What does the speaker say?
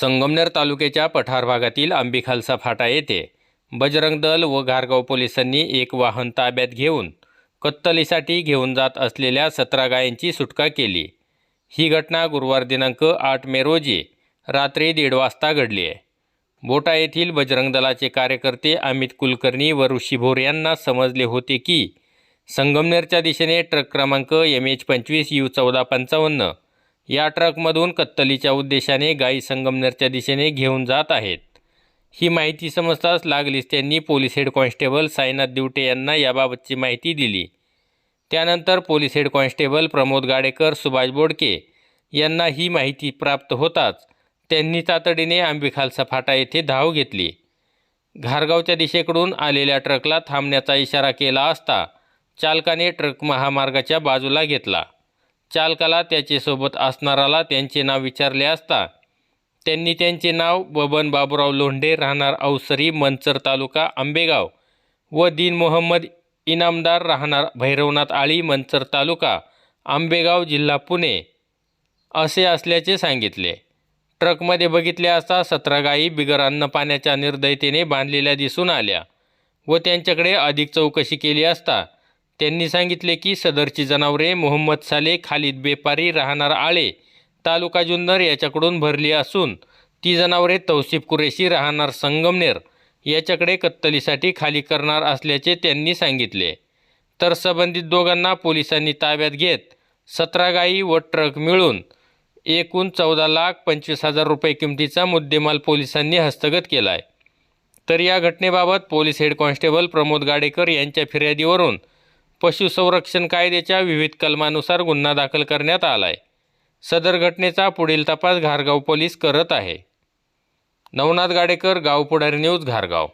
संगमनेर तालुक्याच्या पठार भागातील आंबिखालसा फाटा येथे बजरंग दल व घारगाव पोलिसांनी एक वाहन ताब्यात घेऊन कत्तलीसाठी घेऊन जात असलेल्या सतरा गायांची सुटका केली. ही घटना गुरुवार दिनांक आठ मे रोजी रात्री दीड वाजता घडली आहे. बोटा येथील बजरंग दलाचे कार्यकर्ते अमित कुलकर्णी व ऋषी भोर यांना समजले होते की संगमनेरच्या दिशेने ट्रक क्रमांक एम एच पंचवीस यू चौदा पंचावन्न या ट्रकमधून कत्तलीच्या उद्देशाने गायी संगमनेरच्या दिशेने घेऊन जात आहेत. ही माहिती समजताच लागलीच त्यांनी police head constable Sainath Divate यांना याबाबतची माहिती दिली. त्यानंतर police head constable Pramod Gadekar Subhash Bodke यांना ही माहिती प्राप्त होताच त्यांनी तातडीने आंबिखालसा फाटा येथे धाव घेतली. घारगावच्या दिशेकडून आलेल्या ट्रकला थांबण्याचा इशारा केला असता चालकाने ट्रक महामार्गाच्या बाजूला घेतला. चालकाला त्याचेसोबत असणाराला त्यांचे नाव विचारले असता. त्यांनी त्यांचे नाव बबन बाबुराव लोंढे राहणार अवसरी मंचर तालुका आंबेगाव व दीन मोहम्मद इनामदार राहणार भैरवनाथ आळी मंचर तालुका आंबेगाव जिल्हा पुणे असे असल्याचे सांगितले. ट्रकमध्ये बघितले असता सतरा गायी बिगर अन्न पाण्याच्या निर्दयतेने बांधलेल्या दिसून आल्या व त्यांच्याकडे अधिक चौकशी केली असता त्यांनी सांगितले की सदरची जनावरे मोहम्मद साले खालिद बेपारी राहणार आळे तालुका जुन्नर याच्याकडून भरली असून ती जनावरे तौसिफ कुरेशी राहणार संगमनेर याच्याकडे कत्तलीसाठी खाली करणार असल्याचे त्यांनी सांगितले. तर संबंधित दोघांना पोलिसांनी ताब्यात घेत सतरा गायी व ट्रक मिळून एकूण चौदा लाख पंचवीस हजार रुपये किमतीचा मुद्देमाल पोलिसांनी हस्तगत केला आहे तर या घटनेबाबत police head constable Pramod Gadekar यांच्या फिर्यादीवरून पशुसंरक्षण कायद्याच्या विविध कलमानुसार गुन्हा दाखल करण्यात आला आहे सदर घटनेचा पुढील तपास घारगाव पोलीस करत आहे. नवनाथ गाडेकर गाव पुढारी न्यूज घारगाव.